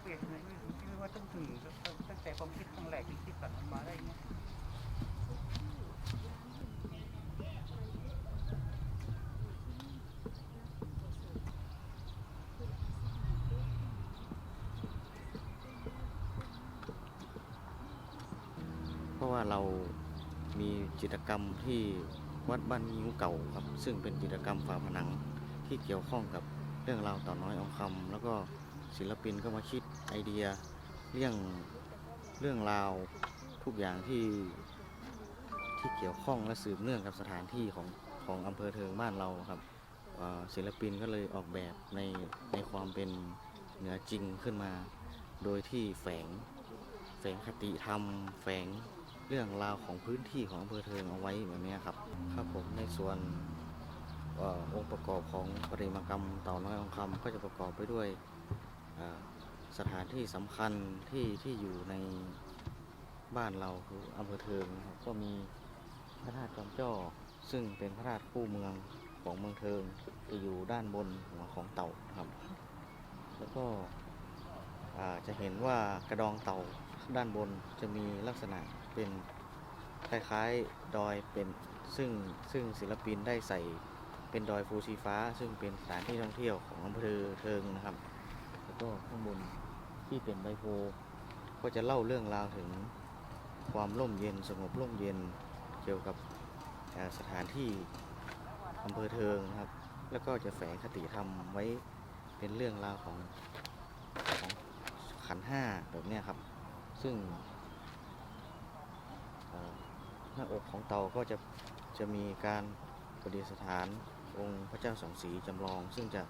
ตเลยไม่ไม่ว่าต้องถึงตั้งแต่ความคิดครั้งแรกที่คิดกันมาได้เนี่ยเพราะว่าเรามีจิตรกรรมที่วัดบ้านงิ้วเก่าครับ ซึ่งเป็นจิตรกรรมฝาผนังที่เกี่ยวข้องกับเรื่องราวต่อน้อยอองคำแล้วก็ ศิลปินก็มาคิดไอเดียเรื่องเรื่องราวทุกอย่างที่ที่เกี่ยวข้องและสืบเนื่องกับสถานที่ของของอำเภอเทิงบ้านเราครับศิลปินก็เลยออกแบบในในความเป็นเหนือจริงขึ้นมา โดยที่แฝงแฝงคติธรรม แฝงเรื่องราวของพื้นที่ของอำเภอเทิงเอาไว้แบบนี้ครับ ครับผมในส่วนอองค์ประกอบของปริมากรรมเต่าน้อยทองคำก็จะประกอบไปด้วย สถานที่สำคัญที่ที่อยู่ในบ้านเราคืออำเภอเทิงนะครับก็มีพระธาตุจอมจ้อซึ่งเป็นพระธาตุคู่เมืองของเมืองเทิงจะอยู่ด้านบนหัวของเต่าครับ แล้วก็จะเห็นว่ากระดองเต่าด้านบนจะมีลักษณะเป็นคล้ายๆดอยเป็นซึ่งซึ่งศิลปินได้ใส่เป็นดอยภูชีฟ้า ซึ่งเป็นสถานที่ท่องเที่ยวของอำเภอเทิงนะครับ ก็ข้างบนที่เป็นใบโพก็จะเล่าเรื่องราวถึงความร่มเย็นสงบร่มเย็นเกี่ยวกับสถานที่อำเภอเทิงนะครับ แล้วก็จะแฝงคติธรรมไว้เป็นเรื่องราวของของขันห้าแบบนี้ครับ ซึ่งหน้าอกของเตาก็จะจะมีการประดิษฐาน องค์พระเจ้าสองสีจำลอง ซึ่งจะ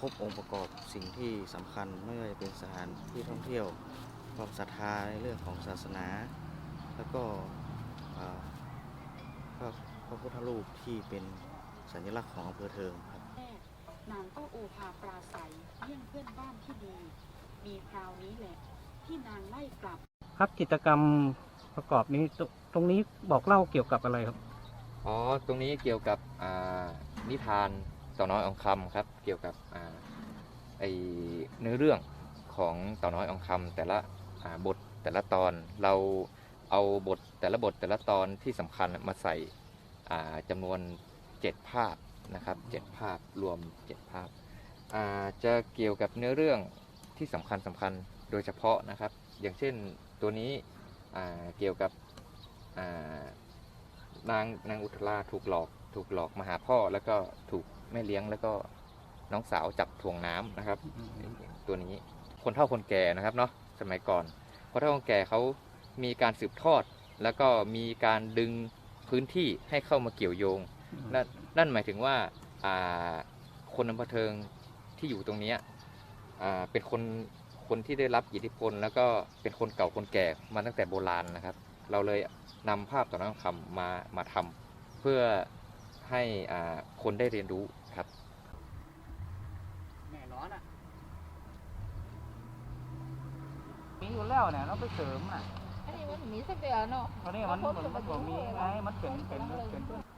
ครบองค์ประกอบสิ่งที่สำคัญไม่ว่าจะเป็นสถานที่ท่องเที่ยวความศรัทธาในเรื่องของศาสนา แล้วก็เอ่อพระพระพุทธรูปที่เป็นสัญลักษณ์ของอำเภอเทิงครับแรกนางก็โอภาปราศัยเยี่ยงเพื่อนบ้านที่ดี มีคราวนี้แหละ ที่นางไล่กลับ ครับกิจกรรมประกอบนี้ตตรงนี้บอกเล่าเกี่ยวกับอะไรครับ อ๋อ ตรงนี้เกี่ยวกับอ่า นิทานต่อน้อยองคำครับ เกี่ยวกับไอเนื้อเรื่องของต่อน้อยองคำแต่ละบทแต่ละตอนเราเอาบทแต่ละบทแต่ละตอนที่สำคัญมาใส่อ่าจำนวน 7 ภาพนะครับ7ภาพรวม 7 ภาพจะเกี่ยวกับเนื้อเรื่องที่สำคัญสำคัญโดยเฉพาะนะครับ อย่างเช่นตัวนี้เกี่ยวกับนางนางอุทราถูกหลอก ถูกหลอกมาหาพ่อแล้วก็ถูกแม่เลี้ยงแล้วก็น้องสาวจับถ่วงน้ำนะครับ ตัวนี้คนเฒ่าคนแก่นะครับเนาะสมัยก่อนคนเฒ่าคนแก่เขามีการสืบทอด แล้วก็มีการดึงพื้นที่ให้เข้ามาเกี่ยวโยงนั่นนั่นหมายถึงว่าอ่าคนอำเภอเทิงที่อยู่ตรงเนี้ยอ่าเป็นคนคนที่ได้รับอิทธิพล แล้วก็เป็นคนเก่าคนแก่มาตั้งแต่โบราณนะครับ เราเลยนำภาพต่อน้องคำมามาทำเพื่อ ให้อ่าคนได้เรียนรู้ครับแน่นอนอะมีอยู่แล้วเนี่ยเราไปเสริมอะอันนี้มันมีสักเดือนเนาะตอนนี้มันเหมือนมันบ่มีไงมันเป็นเป็นเป็น